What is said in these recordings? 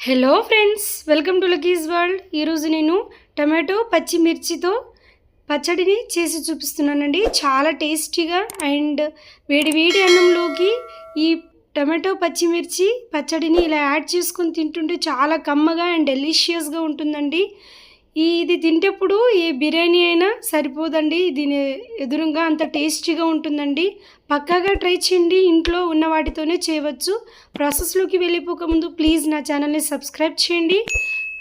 Hello friends welcome to Lucky's world ఈరోజు నేను tomato పచ్చిమిర్చితో పచ్చడిని చేసి చూపిస్తున్నానండి. చాలా టేస్టీగా అండ్ వేడి వేడి అన్నంలోకి ఈ టమాటో పచ్చిమిర్చి పచ్చడిని ఇలా యాడ్ చేసుకొని తింటుంటే చాలా కమ్మగా అండ్ డెలిషియస్గా ఉంటుందండి. ఈ ఇది తింటప్పుడు ఏ బిర్యానీ అయినా సరిపోదండి. దీని ఎదురుగా అంత టేస్టీగా ఉంటుందండి. పక్కాగా ట్రై చేయండి. ఇంట్లో ఉన్న వాటితోనే చేయవచ్చు. ప్రాసెస్లోకి వెళ్ళిపోకముందు ప్లీజ్ నా ఛానల్ని సబ్స్క్రైబ్ చేయండి.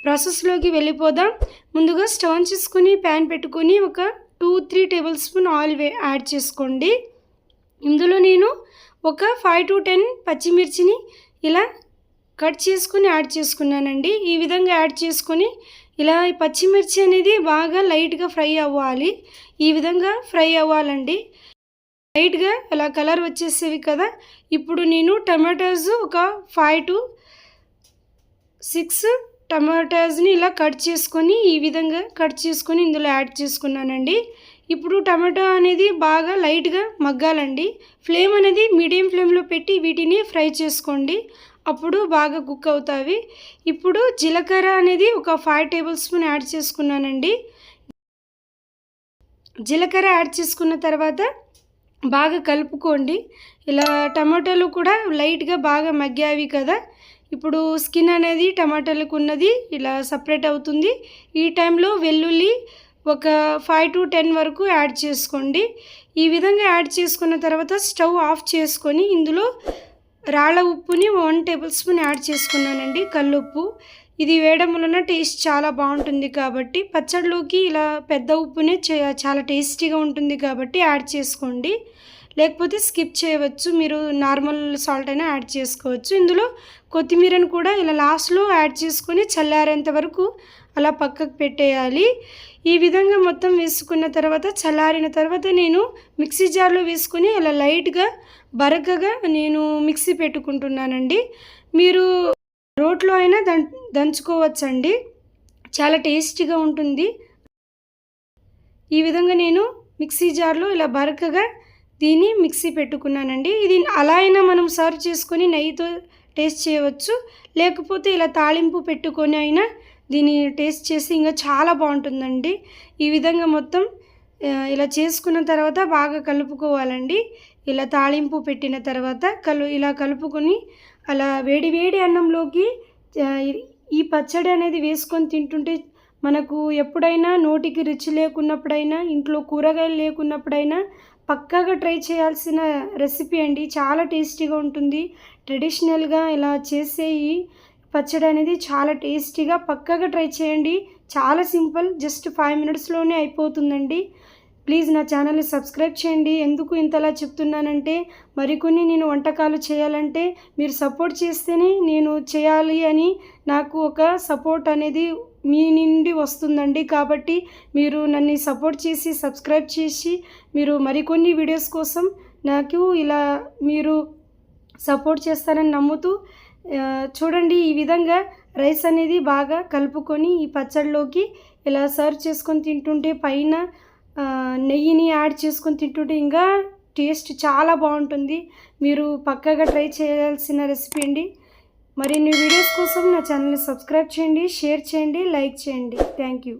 ప్రాసెస్లోకి వెళ్ళిపోదాం. ముందుగా స్టవ్ చేసుకుని ప్యాన్ పెట్టుకొని ఒక two three tablespoon oil వే యాడ్ చేసుకోండి. ఇందులో నేను ఒక ఫైవ్ టు టెన్ పచ్చిమిర్చిని ఇలా కట్ చేసుకుని యాడ్ చేసుకున్నానండి. ఈ విధంగా యాడ్ చేసుకొని ఇలా ఈ పచ్చిమిర్చి అనేది బాగా లైట్గా ఫ్రై అవ్వాలి. ఈ విధంగా ఫ్రై అవ్వాలండి. లైట్గా అలా కలర్ వచ్చేసేవి కదా. ఇప్పుడు నేను టమాటోస్ ఒక ఫైవ్ టు సిక్స్ టమాటాస్ని ఇలా కట్ చేసుకొని ఈ విధంగా కట్ చేసుకొని ఇందులో యాడ్ చేసుకున్నానండి. ఇప్పుడు టమాటో అనేది బాగా లైట్గా మగ్గాలండి. ఫ్లేమ్ అనేది మీడియం ఫ్లేమ్లో పెట్టి వీటిని ఫ్రై చేసుకోండి. అప్పుడు బాగా కుక్ అవుతాయి ఇప్పుడు జీలకర్ర అనేది ఒక ఫైవ్ టేబుల్ స్పూన్ యాడ్ చేసుకున్నానండి. జీలకర్ర యాడ్ చేసుకున్న తర్వాత బాగా కలుపుకోండి. ఇలా టమాటాలు కూడా లైట్గా బాగా మగ్గావి కదా. ఇప్పుడు స్కిన్ అనేది టమాటాలకు ఉన్నది ఇలా సపరేట్ అవుతుంది. ఈ టైంలో వెల్లుల్లి ఒక ఫైవ్ టు టెన్ వరకు యాడ్ చేసుకోండి. ఈ విధంగా యాడ్ చేసుకున్న తర్వాత స్టవ్ ఆఫ్ చేసుకొని ఇందులో రాళ్ళ ఉప్పుని వన్ టేబుల్ స్పూన్ యాడ్ చేసుకున్నానండి కల్లుప్పు. ఇది వేయడం వలన టేస్ట్ చాలా బాగుంటుంది కాబట్టి పచ్చడిలోకి ఇలా పెద్ద ఉప్పునే చాలా టేస్టీగా ఉంటుంది కాబట్టి యాడ్ చేసుకోండి. లేకపోతే స్కిప్ చేయవచ్చు. మీరు నార్మల్ సాల్ట్ అయినా యాడ్ చేసుకోవచ్చు. ఇందులో కొత్తిమీరను కూడా ఇలా లాస్ట్లో యాడ్ చేసుకొని చల్లారేంత వరకు అలా పక్కకు పెట్టేయాలి. ఈ విధంగా మొత్తం వేసుకున్న తర్వాత చల్లారిన తర్వాత నేను మిక్సీ జార్లో వేసుకొని అలా లైట్గా బరకగా నేను మిక్సీ పెట్టుకుంటున్నానండి. మీరు రోట్లో అయినా దం దంచుకోవచ్చండి. చాలా టేస్టీగా ఉంటుంది. ఈ విధంగా నేను మిక్సీ జార్లో ఇలా బరకగా దీన్ని మిక్సీ పెట్టుకున్నానండి. ఇది అలా అయినా మనం సర్వ్ చేసుకొని నెయ్యితో టేస్ట్ చేయవచ్చు. లేకపోతే ఇలా తాళింపు పెట్టుకొని అయినా దీన్ని టేస్ట్ చేసి ఇంకా చాలా బాగుంటుందండి. ఈ విధంగా మొత్తం ఇలా చేసుకున్న తర్వాత బాగా కలుపుకోవాలండి. ఇలా తాళింపు పెట్టిన తర్వాత కలు ఇలా కలుపుకొని అలా వేడి వేడి అన్నంలోకి ఈ పచ్చడి అనేది వేసుకొని తింటుంటే మనకు ఎప్పుడైనా నోటికి రుచి లేకున్నప్పుడైనా ఇంట్లో కూరగాయలు లేకున్నప్పుడైనా పక్కాగా ట్రై చేయాల్సిన రెసిపీ అండి. చాలా టేస్టీగా ఉంటుంది. ట్రెడిషనల్గా ఇలా చేసే ఈ పచ్చడి అనేది చాలా టేస్టీగా పక్కగా ట్రై చేయండి. చాలా సింపుల్ జస్ట్ ఫైవ్ మినిట్స్లోనే అయిపోతుందండి. ప్లీజ్ నా ఛానల్ని సబ్స్క్రైబ్ చేయండి. ఎందుకు ఇంతలా చెప్తున్నానంటే మరికొన్ని నేను వంటకాలు చేయాలంటే మీరు సపోర్ట్ చేస్తేనే నేను చేయాలి అని నాకు ఒక సపోర్ట్ అనేది మీ నుండి వస్తుందండి. కాబట్టి మీరు నన్ను సపోర్ట్ చేసి సబ్స్క్రైబ్ చేసి మీరు మరికొన్ని వీడియోస్ కోసం నాకు ఇలా మీరు సపోర్ట్ చేస్తారని నమ్ముతూ చూడండి ఈ విధంగా రైస్ అనేది బాగా కలుపుకొని ఈ పచ్చడిలోకి ఇలా సర్వ్ చేసుకొని తింటుంటే పైన నెయ్యిని యాడ్ చేసుకొని తింటుంటే ఇంకా టేస్ట్ చాలా బాగుంటుంది. మీరు పక్కగా ట్రై చేయాల్సిన రెసిపీ అండి. మరిన్ని వీడియోస్ కోసం నా ఛానల్ని సబ్స్క్రైబ్ చేయండి షేర్ చేయండి లైక్ చేయండి. Thank you.